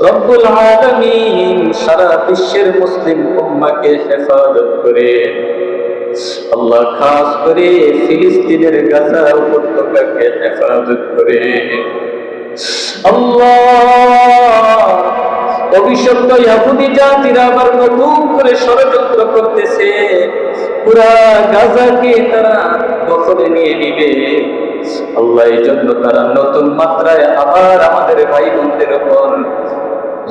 রব্বুল আলামিন সারা বিশ্বের মুসলিম উম্মাকে করে আল্লাহ খাস করে ফিলিস্তিনের গাজা উপত্যকাকে করে ষড়যন্ত্র করতেছে। পুরা গাজাকে তারা দখলে নিয়ে নিবে। আল্লাহ এই জন্য তারা নতুন মাত্রায় আবার আমাদের ভাই বোনদের উপর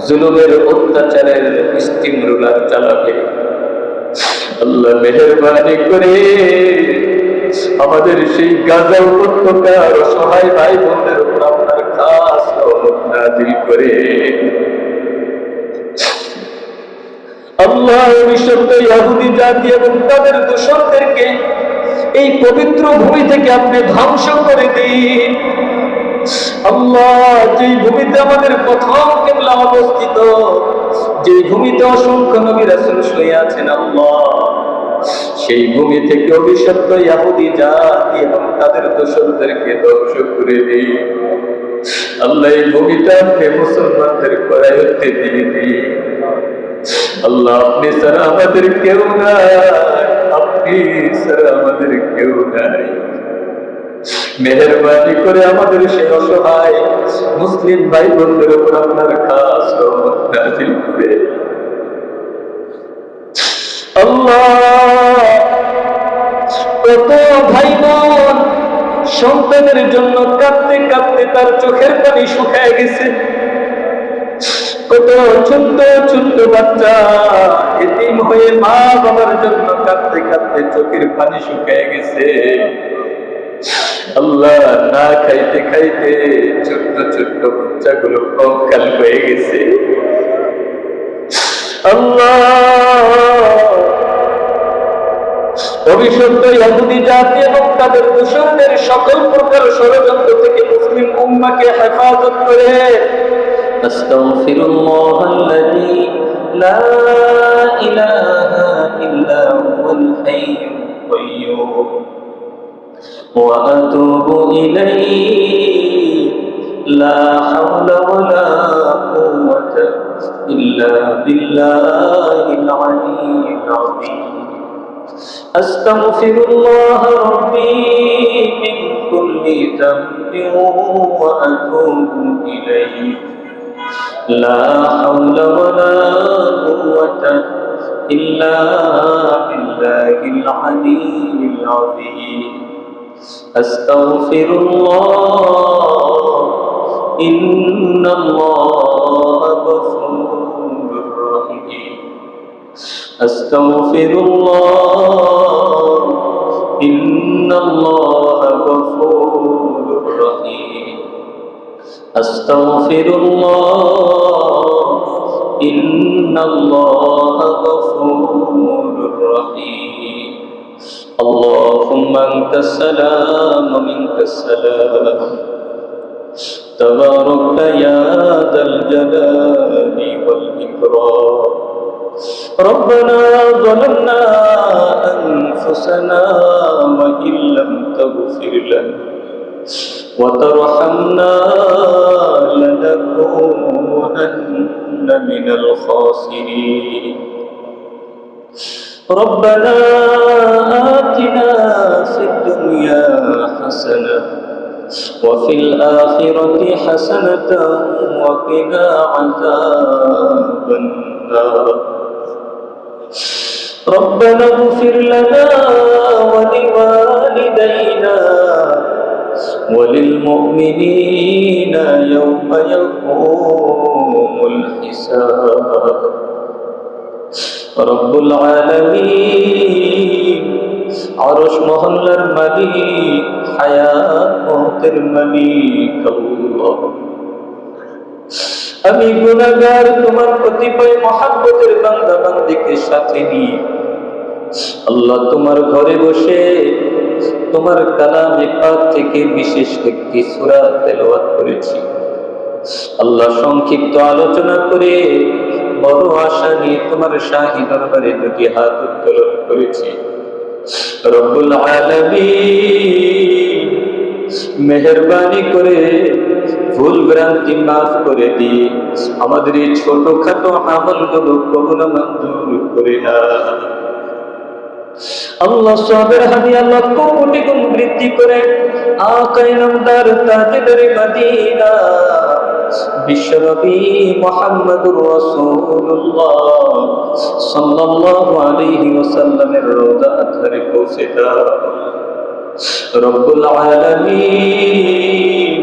জুলুমের অত্যাচারের স্টিম রুলার চালাবে। আল্লাহ মেহরবানি করে আমাদের সেই গাজা উপত্যকার সহায় ভাই বোনদের উপর আপনার খাস নাজিল করে। আল্লাহ বিশ্বস্ত ইহুদি জাতি এবং তাদের দূষণদেরকে এই পবিত্র ভূমি থেকে আপনি ধ্বংস করে দিন। আল্লাহ যে ভূমিতে আমাদের প্রথম অবস্থিত যে সেই ভূমি থেকে করে আল্লাহ, এই ভূমিটা মুসলমানদের আল্লাহ, আপনি ছাড়া আমাদের কেউ আপনি আমাদের কেউ নাই। মেহরবানি করে আমাদের সেই অসহায় মুসলিম ভাই বোনদের উপর আপনার খাস নাজিল করে সন্তানের জন্য কাঁদতে কাঁদতে তার চোখের পানি শুকায় গেছে। কত ছোট্ট ছোট্ট বাচ্চা এতিম হয়ে মা বাবার জন্য কাঁদতে কাঁদতে চোখের পানি শুকায় গেছে। আল্লাহ না খাইতে খাইতে ছোট্ট ছোট্ট হয়ে গেছে। জাতি এবং তাদের দূষণদের সকল প্রকার ষড়যন্ত্র থেকে মুসলিম উম্মাকে হেফাজত করে أستغفر الله الذي لا إله إلا هو الحي القيوم. وأتوب إليه. لا حول ولا قوة إلا بالله العلي العظيم. أستغفر الله ربي من كل ذنب وأتوب إليه. لا حول ولا قوة إلا بالله العلي العظيم. أستغفر الله إن الله غفور رحيم. أستغفر الله إن الله غفور رحيم. أستغفر الله. إن الله غفور رحيم. اللهم أنت السلام ومنك السلام. تبارك يا ذا الجلال والإكرام. ربنا ظلمنا أنفسنا وإن لم تغفر لنا. وترحمنا لنكونن من الخاسرين. ربنا آتنا في الدنيا حسنة وفي الآخرة حسنة وقنا عذاب النار. ربنا اغفر لنا ولوالدينا وللمؤمنين يوم يقوم الحساب رب العالمين عرش মহল্লার মালিক হায়াত মহতের মালিক আল্লাহ আমি গুনাহগার তোমার কতিপয় মহাব্বতের বান্দা বান্দিকে সাথে নিয়ে আল্লাহ তোমার ঘরে বসে তোমার কালামে পাক থেকে বিশেষ একটি সূরা তেলাওয়াত করেছি। আল্লাহ সংক্ষিপ্ত আলোচনা করে বড় আশা নিয়ে তোমার শাহী দরবারে দুটি হাত উত্তোলন করেছি। রব্বুল আলামিন মেহরবানি করে ভুল ভ্রান্তি মাফ করে দিন আমাদের এই ছোটখাটো আমলগুলো কখনো মঞ্জুর করে না আল্লাহ সবের হাদিয়া লক্ষ কোটি গুণ বৃদ্ধি করে আকাই নামদার তাজেদের মদিনা। বিশ্বনবী মুহাম্মদুর রাসূলুল্লাহ সাল্লাল্লাহু আলাইহি ওয়াসাল্লামের রওজা ধরে পৌঁছে দাও। রব্বুল আলামিন।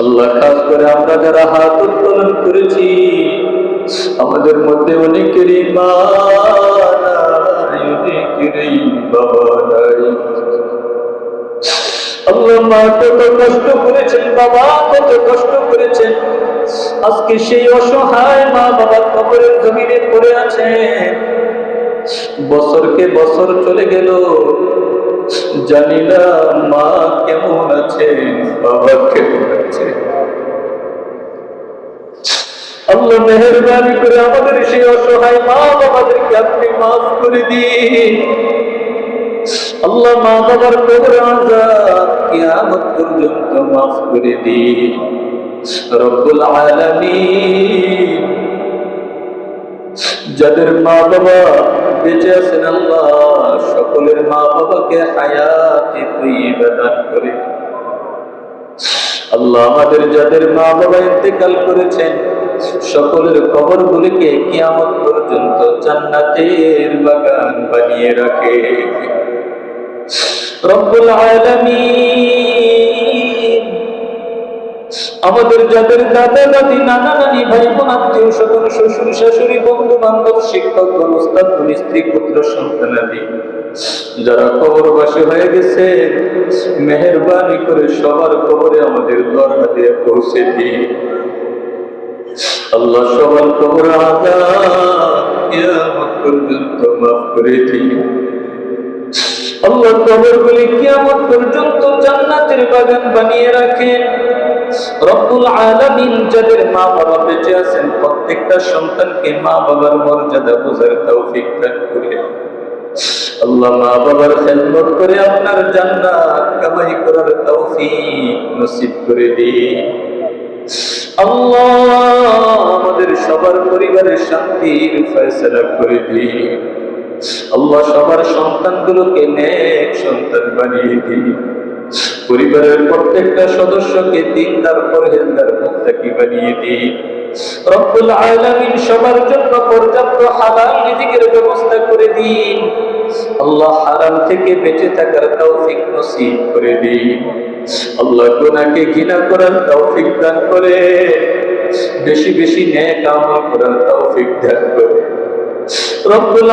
আল্লাহ খাস করে আমরা যারা হাত উত্তোলন করেছি, আমাদের মধ্যে অনেকেরই মা মা কত কষ্ট করেছেন, বাবা কত কষ্ট করেছেন। মা বাবা পড়ে আছে। বছরকে বছর চলে গেল, জানি না মা কেমন আছে বাবা কেমন আছে আল্লাহ মেহরবানি করে আমাদের সেই অসহায় মা বাবাদেরকে আপনি মাফ করে দিন। আল্লাহ মা বাবার কবর আজাব কিয়ামত পর্যন্ত মাফ করে দিন। রব্বুল আলামিন, যাদের মা বাবা বেঁচে আছেন আল্লাহ, সকলের মা বাবাকে হায়াতে তৈবা দান করে আল্লাহ আমাদের যাদের মা বাবা ইন্তেকাল করেছেন, সকলের কবর গুলিকে কিয়ামত পর্যন্ত জান্নাতের বাগান বানিয়ে রাখে। রব্বুল আলামিন, আমাদের যাদের দাদা দাদি, নানা নানি ভাই বোন আত্মীয় স্বজন, শ্বশুর শাশুড়ি বন্ধু বান্ধব শিক্ষক, গণস্থান স্ত্রী, পুত্র, সন্তানাদি যারা কবরবাসী হয়ে গেছে, মেহরবানি করে সবার কবরে আমাদের দর হাতে পৌঁছে দিই। আল্লাহ সবার কবর পর্যন্ত মাফ করে দিই। আল্লাহ কিয়ামত পর্যন্ত জান্নাতের বাগান বানিয়ে রব্বুল যাদের মা বাবা বেঁচে আছেন, প্রত্যেকটা সন্তানকে মা বাবার মর্যাদা বোঝার তৌফিক দান করে দিন। আমাদের সবার পরিবারের শান্তির ফয়সালা করে দিন। আল্লাহ সবার সন্তানগুলোকে নেক সন্তান বানিয়ে দিন। পরিবারের প্রত্যেকটা সদস্যকে দিনদার পরহেজগার মুত্তাকি বানিয়ে দিন। রব্বুল আলামিন সবার জন্য পর্যাপ্ত হালাল ব্যবস্থা করে দিন। আল্লাহ হারাম থেকে বেঁচে থাকার তৌফিক নসিব করে দিন। আল্লাহ গুনাহকে ঘৃণা করার তৌফিক দান করে। বেশি বেশি আমল করার তৌফিক দান করে। রব্বুল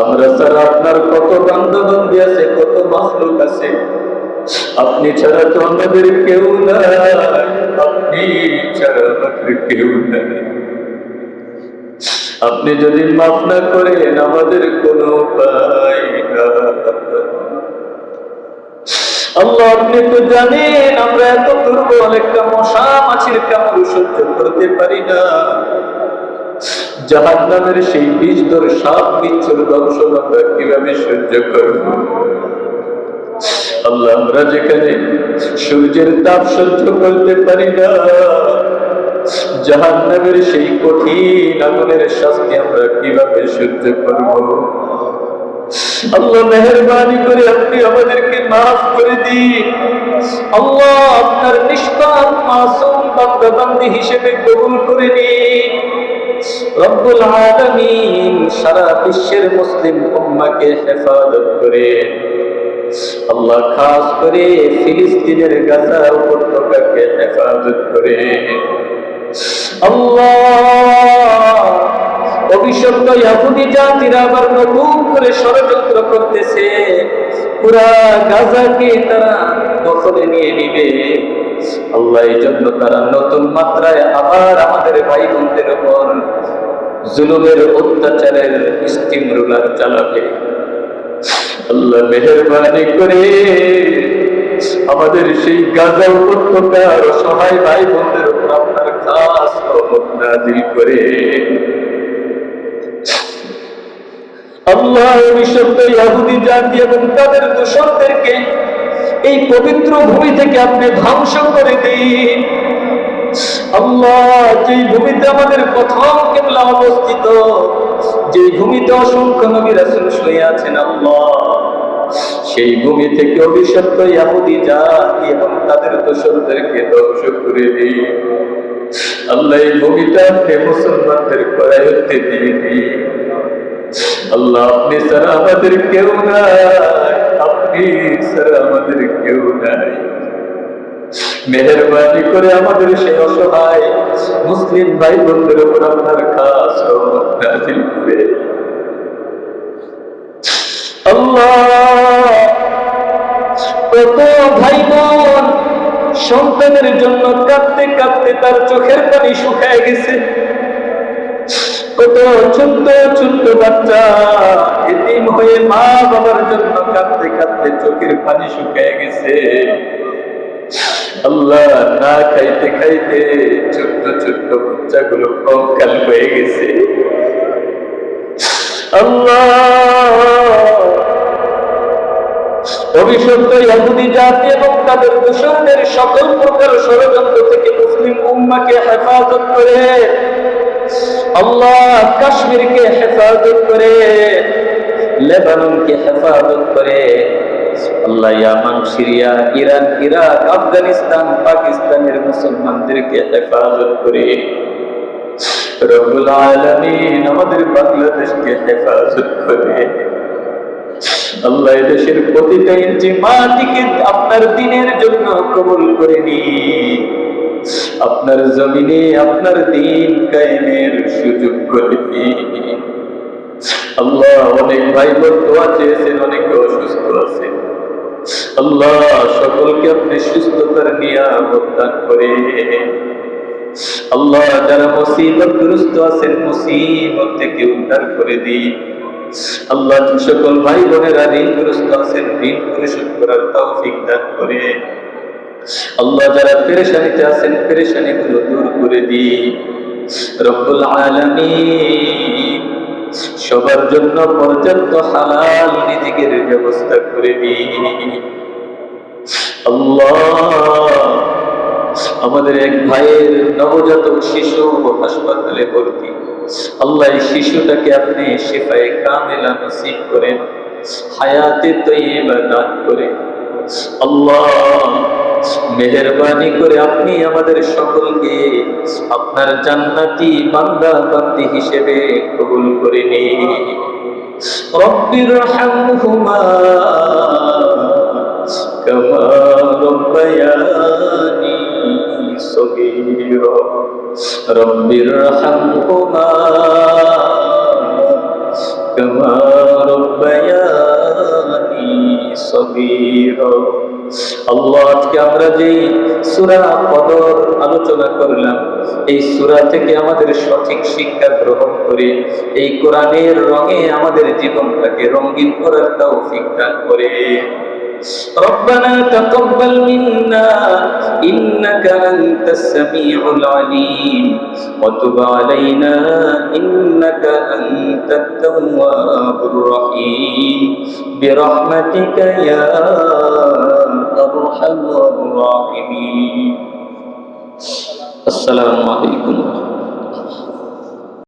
আমরা স্যার আপনার কত বান্ধবন্দি আছে, কত মাফলুক আছে আপনি ছাড়া তো আমাদের কেউ আপনি ছাড়া আমাদের কেউ আপনি যদি মাফ না করেন, আমাদের কোনো আল্লাহ, আপনি তো জানেন আমরা এত দুর্বল, একটা মশা মাছির কামড় সহ্য করতে পারি না। জাহান নামের সেই বীজ ধরে সাপ বিচ্ছুর দংশন আমরা কীভাবে সহ্য করব? আল্লাহ আমরা যেখানে সূর্যের তাপ সহ্য করতে পারি না জাহান সেই কঠিন আগুনের শাস্তি আমরা কীভাবে সহ্য করব? আল্লাহ মেহরবানি করে আপনি আমাদেরকে মাফ করে দিন। আল্লাহ আপনার নিষ্পাপ, মাসুম বান্দা বান্দি হিসেবে কবুল করে নিন। রব্বুল আলামিন সারা বিশ্বের মুসলিম উম্মাকে হেফাজত করে আল্লাহ খাস করে ফিলিস্তিনের গাজা উপত্যকাকে হেফাজত করে। তারা নিয়ে নিবে। আল্লাহ জন্য তারা নতুন মাত্রায় আবার আমাদের ভাই বোনদের অত্যাচারের স্টিম রুলার চালাবে। আল্লাহ মেহরবানি করে আমাদের সেই গাজা উপত্যকার অসহায় ভাই বোনদের উপর আপনার খাস নাজিল করে। আল্লাহ বিশ্বস্ত ইহুদি জাতি এবং তাদের দূষণদেরকে এই পবিত্র ভূমি থেকে আপনি ধ্বংস করে দিন। আল্লাহ যেই ভূমিতে আমাদের প্রথম কেবলা অবস্থিত যে ভূমিতে অসংখ্য নবী রাসূল শুয়ে আছেন আল্লাহ, সেই ভূমি থেকে অভিশপ্ত ইয়াহুদি জাতি এবং তাদের দোসরদেরকে ধ্বংস করে দিই। আল্লাহ এই ভূমিটা আপনি মুসলমানদের করায়ত্তে দিয়ে দিই। আল্লাহ আপনি ছাড়া আমাদের কেউ নাই, আপনি ছাড়া আমাদের কেউ নাই। মেহরবানি করে আমাদের সেই অসহায় মুসলিম ভাই বোনদের উপর আপনার খাস নাজিল করে আল্লাহ! কত ভাই বোন সন্তানের জন্য কাঁদতে কাঁদতে তার চোখের পানি শুকায় গেছে। কত ছোট্ট ছোট্ট বাচ্চা এতিম হয়ে মা বাবার জন্য কাঁদতে কাঁদতে চোখের পানি শুকায় গেছে। আল্লাহ, না খাইতে খাইতে ছোট্ট ছোট্ট বাচ্চাগুলো কঙ্কাল হয়ে গেছে। তাদের সকল প্রকার ষড়যন্ত্র থেকে মুসলিম হেফাজত করে। আল্লাহ, কাশ্মীরকে হেফাজত করে, লেবাননকে হেফাজত করে। Allah Yemen, Syria, Iran, Iraq, Afghanistan, পাকিস্তানের মুসলমানদেরকে হেফাজত করে। আমাদের বাংলাদেশকে হেফাজত করে। আল্লাহ দেশের প্রতিটা ইঞ্চি মাটিকে আপনার দিনের জন্য কবুল করে নি। আপনার জমিনে আপনার দিন কায়েমের সুযোগ করে দিন আল্লাহ অনেক ভাই বোন দোয়া চেয়েছেন, অনেকে অসুস্থ আছেন। আল্লাহ সকলকে আপনি সুস্থতার নিয়ামত দান করে আল্লাহ যারা মুসিবত গ্রস্ত আছেন, মুসিবত থেকে উদ্ধার করে দিন। আল্লাহ সকল ভাই বোনেরা ঋণগ্রস্ত আছেন, ঋণ পরিশোধ করার তৌফিক দান করে আল্লাহ যারা পেরেশানিতে আছেন পেরেশানি গুলো দূর করে দি রব্বুল আলামিন সবার জন্য পর্যাপ্ত হালাল রিজিকের ব্যবস্থা করে আমাদের এক ভাইয়ের নবজাতক শিশু হাসপাতালে ভর্তি। আল্লাহ এই শিশুটাকে আপনি শেফায়ে কামেলা নসিব করেন, হায়াতে তৈবা দান করে আল্লাহ মেহরবানি করে আপনি আমাদের সকলকে আপনার জান্নাতি বান্দা, বান্দি হিসেবে কবুল করে নিন। রব্বির হামহুমা রব্বায়ানি সগীরা। আল্লাহ আজকে আমরা যেই সূরা কদর আলোচনা করলাম এই সূরা থেকে আমাদের সঠিক শিক্ষা গ্রহণ করে এই কোরআনের রঙে আমাদের জীবনটাকে রঙিন করার তৌফিক দান করে ربنا تقبل منا إنك أنت السميع العليم وتب علينا إنك أنت التواب الرحيم برحمتك يا أرحم الراحمين السلام عليكم.